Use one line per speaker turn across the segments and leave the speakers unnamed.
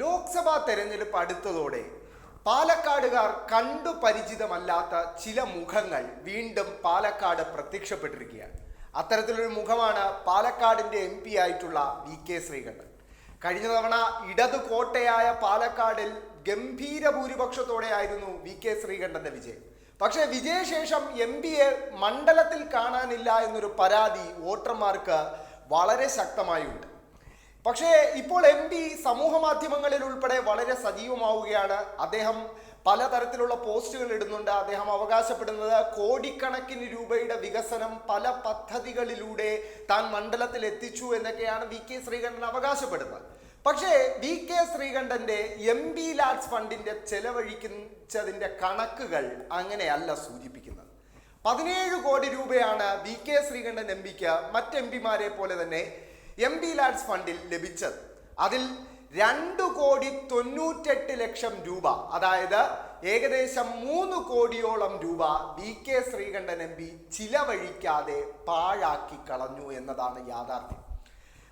ലോക്സഭാ തെരഞ്ഞെടുപ്പ് അടുത്തതോടെ പാലക്കാടുകാർ കണ്ടു പരിചിതമല്ലാത്ത ചില മുഖങ്ങൾ വീണ്ടും പാലക്കാട് പ്രത്യക്ഷപ്പെട്ടിരിക്കുകയാണ്. അത്തരത്തിലൊരു മുഖമാണ് പാലക്കാടിന്റെ എം പി ആയിട്ടുള്ള വി കെ ശ്രീകണ്ഠൻ. കഴിഞ്ഞ തവണ ഇടതു കോട്ടയായ പാലക്കാടിൽ ഗംഭീര ഭൂരിപക്ഷത്തോടെയായിരുന്നു വി കെ ശ്രീകണ്ഠന്റെ വിജയം. പക്ഷേ വിജയശേഷം എം പിയെ മണ്ഡലത്തിൽ കാണാനില്ല എന്നൊരു പരാതി വോട്ടർമാർക്ക് വളരെ ശക്തമായുണ്ട്. പക്ഷേ ഇപ്പോൾ എം പി സമൂഹ മാധ്യമങ്ങളിൽ ഉൾപ്പെടെ വളരെ സജീവമാവുകയാണ്. അദ്ദേഹം പലതരത്തിലുള്ള പോസ്റ്റുകൾ ഇടുന്നുണ്ട്. അദ്ദേഹം അവകാശപ്പെടുന്നത് കോടിക്കണക്കിന് രൂപയുടെ വികസനം പല പദ്ധതികളിലൂടെ താൻ മണ്ഡലത്തിൽ എത്തിച്ചു എന്നൊക്കെയാണ് വി കെ ശ്രീകണ്ഠൻ അവകാശപ്പെടുന്നത്. പക്ഷേ വി കെ ശ്രീകണ്ഠന്റെ എം പി ലാഡ്സ് ഫണ്ടിന്റെ ചെലവഴിക്കുന്നതിന്റെ കണക്കുകൾ അങ്ങനെയല്ല സൂചിപ്പിക്കുന്നത്. പതിനേഴ് കോടി രൂപയാണ് വി കെ ശ്രീകണ്ഠൻ എം പിക്ക് മറ്റ് എം പിമാരെ പോലെ തന്നെ എം പി ലാഡ്സ് ഫണ്ടിൽ ലഭിച്ചത്. അതിൽ രണ്ട് കോടി തൊണ്ണൂറ്റെട്ട് ലക്ഷം രൂപ അതായത് ഏകദേശം മൂന്ന് കോടിയോളം രൂപ V K Sreekandan M P ചിലവഴിക്കാതെ പാഴാക്കി കളഞ്ഞു എന്നതാണ് യാഥാർത്ഥ്യം.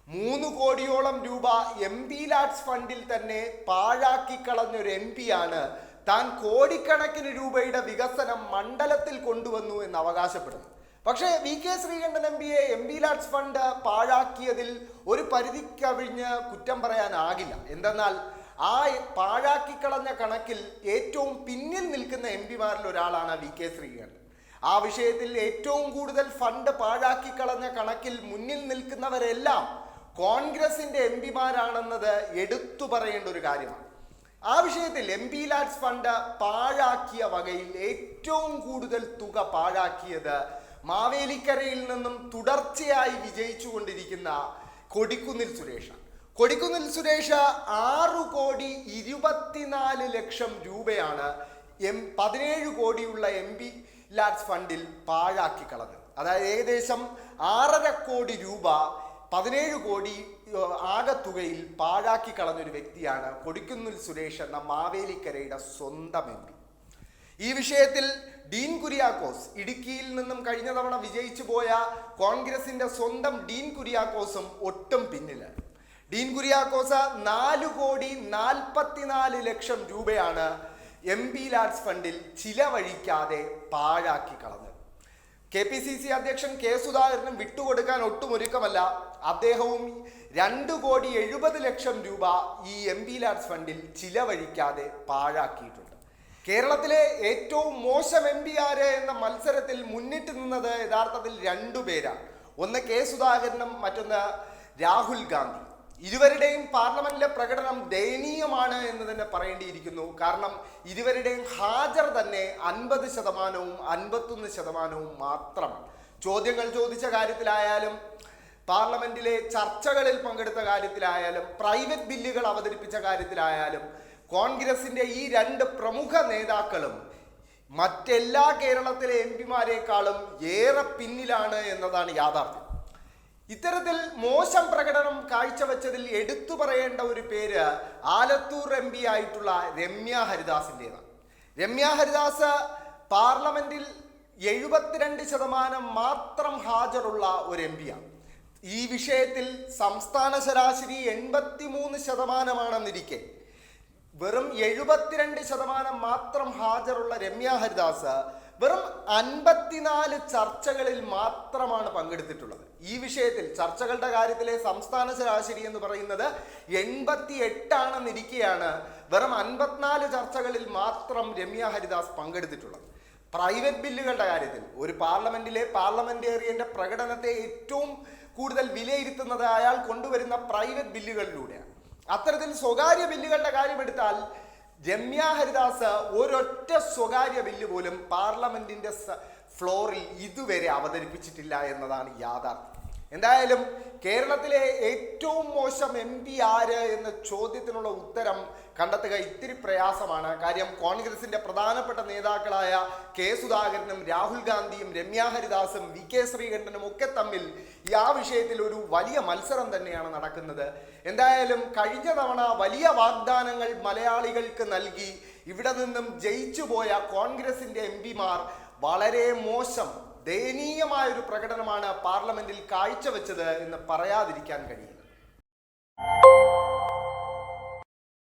മൂന്ന് കോടിയോളം രൂപ എം പി ലാഡ്സ് ഫണ്ടിൽ തന്നെ പാഴാക്കി കളഞ്ഞൊരു എം പിയാണ് താൻ കോടിക്കണക്കിന് രൂപയുടെ വികസനം മണ്ഡലത്തിൽ കൊണ്ടുവന്നു എന്ന് അവകാശപ്പെടുന്നു. പക്ഷേ വി കെ ശ്രീകണ്ഠൻ എം പിയെ എം പി ലാഡ്സ് ഫണ്ട് പാഴാക്കിയതിൽ ഒരു പരിധി കവിഞ്ഞ് കുറ്റം പറയാനാകില്ല. എന്തെന്നാൽ ആ പാഴാക്കിക്കളഞ്ഞ കണക്കിൽ ഏറ്റവും പിന്നിൽ നിൽക്കുന്ന എം പിമാരിൽ ഒരാളാണ് വി കെ ശ്രീകണ്ഠൻ. ആ വിഷയത്തിൽ ഏറ്റവും കൂടുതൽ ഫണ്ട് പാഴാക്കിക്കളഞ്ഞ കണക്കിൽ മുന്നിൽ നിൽക്കുന്നവരെല്ലാം കോൺഗ്രസിന്റെ എം പിമാരാണെന്നത് എടുത്തു പറയേണ്ട ഒരു കാര്യമാണ്. ആ വിഷയത്തിൽ എം പി ലാഡ്സ് ഫണ്ട് പാഴാക്കിയ വകയിൽ ഏറ്റവും കൂടുതൽ തുക പാഴാക്കിയത് മാവേലിക്കരയിൽ നിന്നും തുടർച്ചയായി വിജയിച്ചുകൊണ്ടിരിക്കുന്ന കൊടിക്കുന്നിൽ സുരേഷ് കൊടിക്കുന്നിൽ സുരേഷ് ആറു കോടി ഇരുപത്തിനാല് ലക്ഷം രൂപയാണ് എം പതിനേഴ് കോടിയുള്ള എം പി ലാറ്റ്സ് ഫണ്ടിൽ പാഴാക്കി കളഞ്ഞത്. അതായത് ഏകദേശം ആറര കോടി രൂപ പതിനേഴ് കോടി ആകത്തുകയിൽ പാഴാക്കി കളഞ്ഞൊരു വ്യക്തിയാണ് കൊടിക്കുന്നിൽ സുരേഷ് എന്ന മാവേലിക്കരയുടെ സ്വന്തം എം പി. ഈ വിഷയത്തിൽ ഡീൻ കുര്യാക്കോസ് ഇടുക്കിയിൽ നിന്നും കഴിഞ്ഞ തവണ വിജയിച്ചു പോയ കോൺഗ്രസിന്റെ സ്വന്തം ഡീൻ കുര്യാക്കോസും ഒട്ടും പിന്നിലാണ് ഡീൻ കുര്യാക്കോസ് നാല് കോടി നാൽപ്പത്തിനാല് ലക്ഷം രൂപയാണ് എം പി ലാഡ്സ് ഫണ്ടിൽ ചിലവഴിക്കാതെ പാഴാക്കി കളഞ്ഞത്. കെ പി സി സി അധ്യക്ഷൻ കെ സുധാകരനും വിട്ടുകൊടുക്കാൻ ഒട്ടും ഒരുക്കമല്ല. അദ്ദേഹവും രണ്ട് കോടി എഴുപത് ലക്ഷം രൂപ ഈ എം പി ലാഡ്സ് ഫണ്ടിൽ ചിലവഴിക്കാതെ പാഴാക്കിയിട്ടുണ്ട്. കേരളത്തിലെ ഏറ്റവും മോശം എം പി ആര് എന്ന മത്സരത്തിൽ മുന്നിട്ട് നിന്നത് യഥാർത്ഥത്തിൽ രണ്ടു പേരാണ്. ഒന്ന് കെ സുധാകരനും മറ്റൊന്ന് രാഹുൽ ഗാന്ധി. ഇരുവരുടെയും പാർലമെന്റിലെ പ്രകടനം ദയനീയമാണ് എന്ന് തന്നെ പറയേണ്ടിയിരിക്കുന്നു. കാരണം ഇരുവരുടെയും ഹാജർ തന്നെ അൻപത് ശതമാനവും അൻപത്തൊന്ന് ശതമാനവും മാത്രം. ചോദ്യങ്ങൾ ചോദിച്ച കാര്യത്തിലായാലും പാർലമെന്റിലെ ചർച്ചകളിൽ പങ്കെടുത്ത കാര്യത്തിലായാലും പ്രൈവറ്റ് ബില്ലുകൾ അവതരിപ്പിച്ച കാര്യത്തിലായാലും കോൺഗ്രസിന്റെ ഈ രണ്ട് പ്രമുഖ നേതാക്കളും മറ്റെല്ലാ കേരളത്തിലെ എം പിമാരെക്കാളും ഏറെ പിന്നിലാണ് എന്നതാണ് യാഥാർത്ഥ്യം. ഇത്തരത്തിൽ മോശം പ്രകടനം കാഴ്ചവെച്ചതിൽ എടുത്തു പറയേണ്ട ഒരു പേര് ആലത്തൂർ എം പി ആയിട്ടുള്ള രമ്യ ഹരിദാസിന്റെതാണ് രമ്യ ഹരിദാസ് പാർലമെന്റിൽ എഴുപത്തിരണ്ട് ശതമാനം മാത്രം ഹാജറുള്ള ഒരു എം പിയാണ്. ഈ വിഷയത്തിൽ സംസ്ഥാന ശരാശരി എൺപത്തിമൂന്ന് ശതമാനമാണെന്നിരിക്കെ വെറും എഴുപത്തിരണ്ട് ശതമാനം മാത്രം ഹാജറുള്ള രമ്യ ഹരിദാസ് വെറും അൻപത്തിനാല് ചർച്ചകളിൽ മാത്രമാണ് പങ്കെടുത്തിട്ടുള്ളത്. ഈ വിഷയത്തിൽ ചർച്ചകളുടെ കാര്യത്തിലെ സംസ്ഥാന ശരാശരി എന്ന് പറയുന്നത് എൺപത്തി എട്ടാണെന്നിരിക്കെയാണ് വെറും അൻപത്തിനാല് ചർച്ചകളിൽ മാത്രം രമ്യ ഹരിദാസ് പങ്കെടുത്തിട്ടുള്ളത്. പ്രൈവറ്റ് ബില്ലുകളുടെ കാര്യത്തിൽ ഒരു പാർലമെന്റിലെ പാർലമെന്റേറിയന്റെ പ്രകടനത്തെ ഏറ്റവും കൂടുതൽ വിലയിരുത്തുന്നത് അയാൾ കൊണ്ടുവരുന്ന പ്രൈവറ്റ് ബില്ലുകളിലൂടെയാണ്. അത്തരത്തിൽ സ്വകാര്യ ബില്ലുകളുടെ കാര്യമെടുത്താൽ രമ്യ ഹരിദാസ് ഒരൊറ്റ സ്വകാര്യ ബില്ല് പോലും പാർലമെന്റിന്റെ ഫ്ലോറിൽ ഇതുവരെ അവതരിപ്പിച്ചിട്ടില്ല എന്നതാണ് യാഥാർത്ഥ്യം. എന്തായാലും കേരളത്തിലെ ഏറ്റവും മോശം എം പി ആര് എന്ന ചോദ്യത്തിനുള്ള ഉത്തരം കണ്ടെത്തുക ഇത്തിരി പ്രയാസമാണ്. കാര്യം കോൺഗ്രസിന്റെ പ്രധാനപ്പെട്ട നേതാക്കളായ കെ സുധാകരനും രാഹുൽ ഗാന്ധിയും രമ്യ ഹരിദാസും വി കെ ശ്രീകണ്ഠനും ഒക്കെ തമ്മിൽ ഈ ആ വിഷയത്തിൽ ഒരു വലിയ മത്സരം തന്നെയാണ് നടക്കുന്നത്. എന്തായാലും കഴിഞ്ഞ തവണ വലിയ വാഗ്ദാനങ്ങൾ മലയാളികൾക്ക് നൽകി ഇവിടെ നിന്നും ജയിച്ചു പോയ കോൺഗ്രസിന്റെ എം പിമാർ വളരെ മോശം ദയനീയമായ ഒരു പ്രകടനമാണ് പാർലമെന്റിൽ കാഴ്ചവെച്ചത് എന്ന് പറയാതിരിക്കാൻ കഴിയും